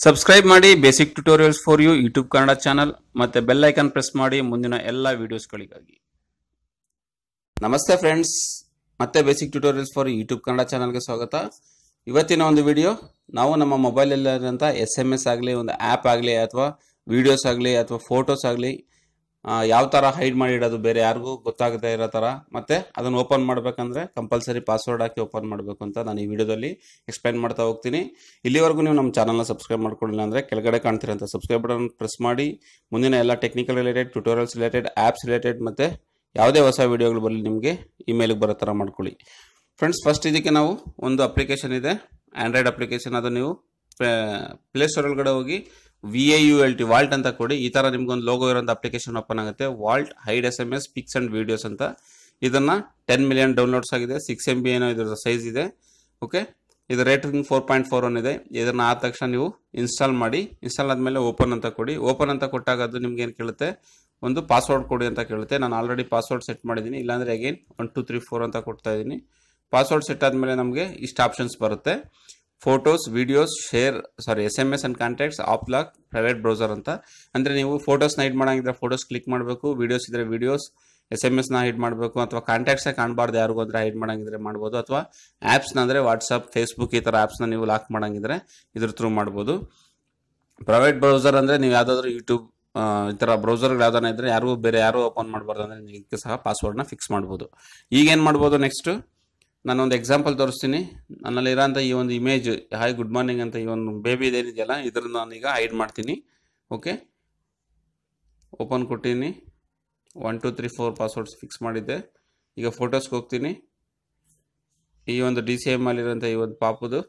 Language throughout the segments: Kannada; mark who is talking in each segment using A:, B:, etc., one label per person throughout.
A: ಸಬ್ಸ್ಕ್ರೈಬ್ ಮಾಡಿ basic tutorials for you YouTube Kannada channel ಮತ್ತೆ ಬೆಲ್ ಐಕಾನ್ ಪ್ರೆಸ್ ಮಾಡಿ ಮುಂದಿನ ಎಲ್ಲ ವಿಡಿಯೋಸ್ಗಳಿಗಾಗಿ ನಮಸ್ತೆ ಫ್ರೆಂಡ್ಸ್ ಮತ್ತೆ basic tutorials for YouTube Kannada ಚಾನಲ್ಗೆ ಸ್ವಾಗತ. ಇವತ್ತಿನ ಒಂದು ವಿಡಿಯೋ ನಾವು ನಮ್ಮ ಮೊಬೈಲಲ್ಲಿರೋಂಥ ಎಸ್ ಎಂ ಎಸ್ ಆಗಲಿ, ಒಂದು ಆ್ಯಪ್ ಆಗಲಿ, ಅಥವಾ ವಿಡಿಯೋಸ್ ಆಗಲಿ, ಅಥವಾ ಫೋಟೋಸ್ ಆಗಲಿ ಯಾವ ಥರ ಹೈಡ್ ಮಾಡಿ ಇಡೋದು ಬೇರೆ ಯಾರಿಗೂ ಗೊತ್ತಾಗದೇ ಇರೋ ಥರ ಮತ್ತೆ ಅದನ್ನು ಓಪನ್ ಮಾಡಬೇಕಂದ್ರೆ ಕಂಪಲ್ಸರಿ ಪಾಸ್ವರ್ಡ್ ಹಾಕಿ ಓಪನ್ ಮಾಡಬೇಕು ಅಂತ ನಾನು ಈ ವಿಡಿಯೋದಲ್ಲಿ ಎಕ್ಸ್ಪ್ಲೈನ್ ಮಾಡ್ತಾ ಹೋಗ್ತೀನಿ. ಇಲ್ಲಿವರೆಗೂ ನೀವು ನಮ್ಮ ಚಾನಲ್ನ ಸಬ್ಸ್ಕ್ರೈಬ್ ಮಾಡ್ಕೊಂಡಿಲ್ಲ ಅಂದರೆ ಕೆಳಗಡೆ ಕಾಣ್ತಿರೋಂಥ ಸಬ್ಸ್ಕ್ರೈಬ್ ಬಟನ್ ಪ್ರೆಸ್ ಮಾಡಿ. ಮುಂದಿನ ಎಲ್ಲ technical related tutorials related apps related ಮತ್ತು ಯಾವುದೇ ಹೊಸ ವಿಡಿಯೋಗಳು ಬರಲಿ ನಿಮಗೆ ಇಮೇಲಿಗೆ ಬರೋ ಥರ ಮಾಡ್ಕೊಳ್ಳಿ. ಫ್ರೆಂಡ್ಸ್ ಫಸ್ಟ್ ಇದಕ್ಕೆ ನಾವು ಒಂದು ಅಪ್ಲಿಕೇಶನ್ ಇದೆ. ಆ್ಯಂಡ್ರಾಯ್ಡ್ ಅಪ್ಲಿಕೇಶನ್ ಅದು ನೀವು ಪ್ಲೇಸ್ಟೋರ್ ಒಳಗಡೆ ಹೋಗಿ V A U L T vault ಅಂತ ಕೊಡಿ. ಈ ಥರ ನಿಮ್ಗೊಂದು ಲೋಗೋ ಇರೋಂಥ ಅಪ್ಲಿಕೇಶನ್ ಓಪನ್ ಆಗುತ್ತೆ. Vault hide S M S pics and videos ಅಂತ. ಇದನ್ನು ಟೆನ್ ಮಿಲಿಯನ್ ಡೌನ್ಲೋಡ್ಸ್ ಆಗಿದೆ. ಸಿಕ್ಸ್ ಎಂ ಬಿ ಏನೋ ಇದರ ಸೈಜ್ ಇದೆ. ಓಕೆ ಇದು rating four point four one ಇದೆ. ಇದನ್ನು ಆದ ತಕ್ಷಣ ನೀವು ಇನ್ಸ್ಟಾಲ್ ಮಾಡಿ. ಇನ್ಸ್ಟಾಲ್ ಆದಮೇಲೆ ಓಪನ್ ಅಂತ ಕೊಡಿ. ಓಪನ್ ಅಂತ ಕೊಟ್ಟಾಗ ಅದು ನಿಮ್ಗೆ ಏನು ಕೇಳುತ್ತೆ? ಒಂದು ಪಾಸ್ವರ್ಡ್ ಕೊಡಿ ಅಂತ ಕೇಳುತ್ತೆ. ನಾನು ಆಲ್ರೆಡಿ ಪಾಸ್ವರ್ಡ್ ಸೆಟ್ ಮಾಡಿದ್ದೀನಿ. ಇಲ್ಲಾಂದರೆ again one two three four ಅಂತ ಕೊಡ್ತಾ ಇದ್ದೀನಿ. ಪಾಸ್ವರ್ಡ್ ಸೆಟ್ ಆದಮೇಲೆ ನಮಗೆ ಇಷ್ಟು ಆಪ್ಷನ್ಸ್ ಬರುತ್ತೆ. Photos, videos, share sorry S M S and contacts app lock private browser ಅಂತ. ಅಂದರೆ ನೀವು ಫೋಟೋಸ್ನ ಹಿಡ್ ಮಾಡೋಂಗಿದ್ರೆ ಫೋಟೋಸ್ ಕ್ಲಿಕ್ ಮಾಡಬೇಕು, ವಿಡಿಯೋಸ್ ಇದ್ರೆ ವಿಡಿಯೋಸ್ ಎಸ್ ಎಂ ಎಸ್ನ ಹೈಡ್ ಮಾಡಬೇಕು, ಅಥವಾ ಕಾಂಟ್ಯಾಕ್ಟ್ಸೇ ಕಾಣಬಾರ್ದು ಯಾರಿಗೂ ಅಂದರೆ ಹೈಡ್ ಮಾಡೋಂಗಿದ್ರೆ ಮಾಡ್ಬೋದು, ಅಥವಾ ಆ್ಯಪ್ಸ್ನ ಅಂದರೆ ವಾಟ್ಸಪ್ ಫೇಸ್ಬುಕ್ ಈ ಥರ ಆ್ಯಪ್ಸ್ನ ನೀವು ಲಾಕ್ ಮಾಡೋಂಗಿದ್ರೆ ಇದ್ರ ಥ್ರೂ ಮಾಡ್ಬೋದು. ಪ್ರೈವೇಟ್ ಬ್ರೌಸರ್ ಅಂದರೆ ನೀವು ಯಾವುದಾದ್ರೂ ಯೂಟ್ಯೂಬ್ ಈ ಥರ ಬ್ರೌಸರ್ಗಳು ಯಾವ್ದಾನ ಇದ್ದರೆ ಯಾರಿಗೂ ಬೇರೆ ಯಾರು ಓಪನ್ ಮಾಡಬಾರ್ದು ಅಂದರೆ ಇದಕ್ಕೆ ಸಹ ಪಾಸ್ವರ್ಡ್ನ ಫಿಕ್ಸ್ ಮಾಡ್ಬೋದು. ಈಗೇನು ಮಾಡ್ಬೋದು ನೆಕ್ಸ್ಟು ನಾನೊಂದು ಎಕ್ಸಾಂಪಲ್ ತೋರಿಸ್ತೀನಿ. ನನ್ನಲ್ಲಿ ಇರೋಂಥ ಈ ಒಂದು ಇಮೇಜ್ ಹಾಯ್ ಗುಡ್ ಮಾರ್ನಿಂಗ್ ಅಂತ ಈ ಒಂದು ಬೇಬಿ ಇದೇನಿದೆಯಲ್ಲ ನಾನು ನಾನೀಗ ಹೈಡ್ ಮಾಡ್ತೀನಿ. ಓಕೆ ಓಪನ್ ಕೊಟ್ಟಿನಿ. One two three four passwords fix ಮಾಡಿದ್ದೆ. ಈಗ ಫೋಟೋಸ್ಗೆ ಹೋಗ್ತೀನಿ. ಈ ಒಂದು ಡಿ ಸಿ ಎಂ ಅಲ್ಲಿರೋಂಥ ಈ ಒಂದು ಪಾಪುದು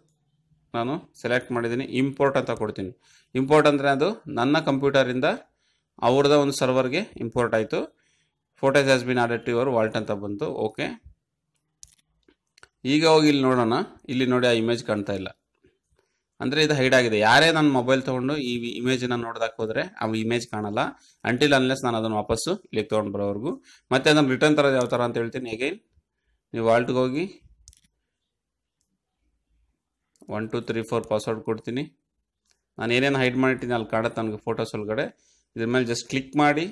A: ನಾನು ಸೆಲೆಕ್ಟ್ ಮಾಡಿದ್ದೀನಿ. ಇಂಪೋರ್ಟ್ ಅಂತ ಕೊಡ್ತೀನಿ. ಇಂಪೋರ್ಟ್ ಅಂದರೆ ಅದು ನನ್ನ ಕಂಪ್ಯೂಟರಿಂದ ಅವ್ರದ್ದು ಒಂದು ಸರ್ವರ್ಗೆ ಇಂಪೋರ್ಟ್ ಆಯಿತು. Photos has been added your vault ಅಂತ ಬಂತು. ಓಕೆ ಈಗ ಹೋಗಿ ಇಲ್ಲಿ ನೋಡೋಣ. ಇಲ್ಲಿ ನೋಡಿ ಆ ಇಮೇಜ್ ಕಾಣ್ತಾ ಇಲ್ಲ. ಅಂದರೆ ಇದು ಹೈಡ್ ಆಗಿದೆ. ಯಾರೇ ನನ್ನ ಮೊಬೈಲ್ ತೊಗೊಂಡು ಈ ಇಮೇಜನ್ನ ನೋಡ್ದಕ್ಕೆ ಹೋದರೆ ಆ ಇಮೇಜ್ ಕಾಣಲ್ಲ. ಅಂಟಿಲ್ ಅನ್ಲೆಸ್ ನಾನು ಅದನ್ನು ವಾಪಸ್ಸು ಇಲ್ಲಿಗೆ ತೊಗೊಂಡು ಬರೋವರೆಗೂ. ಮತ್ತೆ ಅದನ್ನು ರಿಟರ್ನ್ ತರೋದು ಯಾವ ಥರ ಅಂತ ಹೇಳ್ತೀನಿ. ಅಗೈನ್ ನೀವು ವಾಲ್ಟ್ಗೆ ಹೋಗಿ one two three four password ಕೊಡ್ತೀನಿ. ನಾನು ಏನೇನು ಹೈಡ್ ಮಾಡಿಟ್ಟಿನಿ ಅಲ್ಲಿ ಕಾಣುತ್ತೆ ನನಗೆ ಫೋಟೋಸ್ ಒಳಗಡೆ. ಇದ್ರ ಮೇಲೆ ಜಸ್ಟ್ ಕ್ಲಿಕ್ ಮಾಡಿ.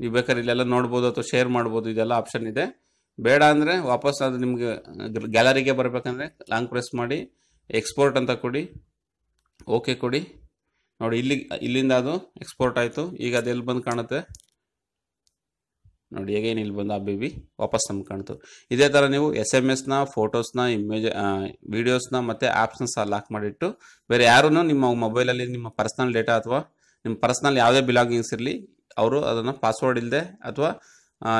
A: ನೀವು ಬೇಕಾದ್ರೆ ಇಲ್ಲೆಲ್ಲ ನೋಡ್ಬೋದು ಅಥವಾ ಶೇರ್ ಮಾಡ್ಬೋದು. ಇದೆಲ್ಲ ಆಪ್ಷನ್ ಇದೆ. ಬೇಡ ಅಂದರೆ ವಾಪಸ್ ಅದು ನಿಮಗೆ ಗ್ಯಾಲರಿಗೆ ಬರಬೇಕಂದ್ರೆ ಲಾಂಗ್ ಪ್ರೆಸ್ ಮಾಡಿ ಎಕ್ಸ್ಪೋರ್ಟ್ ಅಂತ ಕೊಡಿ ಓಕೆ ಕೊಡಿ. ನೋಡಿ, ಇಲ್ಲಿ, ಇಲ್ಲಿಂದ ಅದು ಎಕ್ಸ್ಪೋರ್ಟ್ ಆಯಿತು. ಈಗ ಅದು ಎಲ್ಲಿ ಬಂದು ಕಾಣುತ್ತೆ? ನೋಡಿ ಹೇಗೇನು ಇಲ್ಲಿ ಬಂದು ಆ ಬಿ ವಾಪಸ್ ನಮ್ಗೆ ಕಾಣ್ತು. ಇದೇ ಥರ ನೀವು ಎಸ್ ಎಂ ಎಸ್ನ ಫೋಟೋಸ್ನ ಇಮೇಜ್ ವೀಡಿಯೋಸ್ನ ಮತ್ತು ಆ್ಯಪ್ಸ್ನ ಸಹ ಲಾಕ್ ಮಾಡಿಟ್ಟು, ಬೇರೆ ಯಾರೂ ನಿಮ್ಮ ಮೊಬೈಲಲ್ಲಿ ನಿಮ್ಮ ಪರ್ಸ್ನಲ್ ಡೇಟಾ ಅಥವಾ ನಿಮ್ಮ ಪರ್ಸ್ನಲ್ ಯಾವುದೇ ಬಿಲಾಂಗಿಂಗ್ಸ್ ಇರಲಿ, ಅವರು ಅದನ್ನು ಪಾಸ್ವರ್ಡ್ ಇಲ್ಲದೆ ಅಥವಾ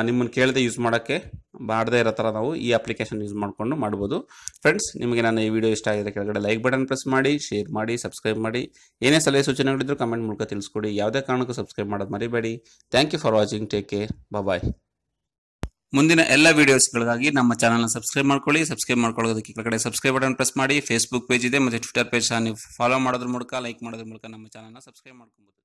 A: ನಿಮ್ಮನ್ನು ಕೇಳದೆ ಯೂಸ್ ಮಾಡೋಕ್ಕೆ ಮಾಡದೇ ಇರೋ ಥರ ನಾವು ಈ ಅಪ್ಲಿಕೇಶನ್ ಯೂಸ್ ಮಾಡಿಕೊಂಡು ಮಾಡ್ಬೋದು. ಫ್ರೆಂಡ್ಸ್ ನಿಮಗೆ ನಾನು ಈ ವಿಡಿಯೋ ಇಷ್ಟ ಆಗಿದೆ ಕೆಳಗಡೆ ಲೈಕ್ ಬಟನ್ ಪ್ರೆಸ್ ಮಾಡಿ ಶೇರ್ ಮಾಡಿ ಸಬ್ಸ್ಕ್ರೈಬ್ ಮಾಡಿ. ಏನೇ ಸಲಹೆ ಸೂಚನೆಗಳಿದ್ರು ಕಮೆಂಟ್ ಮೂಲಕ ತಿಳಿಸ್ಕೊಡಿ. ಯಾವುದೇ ಕಾರಣಕ್ಕೂ ಸಬ್ಸ್ಕ್ರೈಬ್ ಮಾಡೋದು ಮರಿಬೇಡಿ. Thank you for watching take care bye ಮುಂದಿನ ಎಲ್ಲ ವಿಡಿಯೋಸ್ಗಳಿಗಾಗಿ ನಮ್ಮ ಚಾನಲ್ನ ಸಬ್ಸ್ಕ್ರೈಬ್ ಮಾಡ್ಕೊಳ್ಳಿ. ಸಬ್ಸ್ಕ್ರೈಬ್ ಮಾಡ್ಕೊಳ್ಳೋದಕ್ಕೆ ಕೆಳಗಡೆ ಸಬ್ಸ್ಕ್ರೈಬ್ ಬಟನ್ ಪ್ರೆಸ್ ಮಾಡಿ. ಫೇಸ್ಬುಕ್ ಪೇಜ್ ಇದೆ, ಮತ್ತು ಟ್ವಿಟರ್ ಪೇಜ್ ನೀವು ಫಾಲೋ ಮಾಡೋದ್ರ ಮೂಲಕ ಲೈಕ್ ಮಾಡೋದ್ರ ಮೂಲಕ ನಮ್ಮ ಚಾನಲ್ನ ಸಬ್ಸ್ಕ್ರೈಬ್ ಮಾಡ್ಕೊಬೋದು.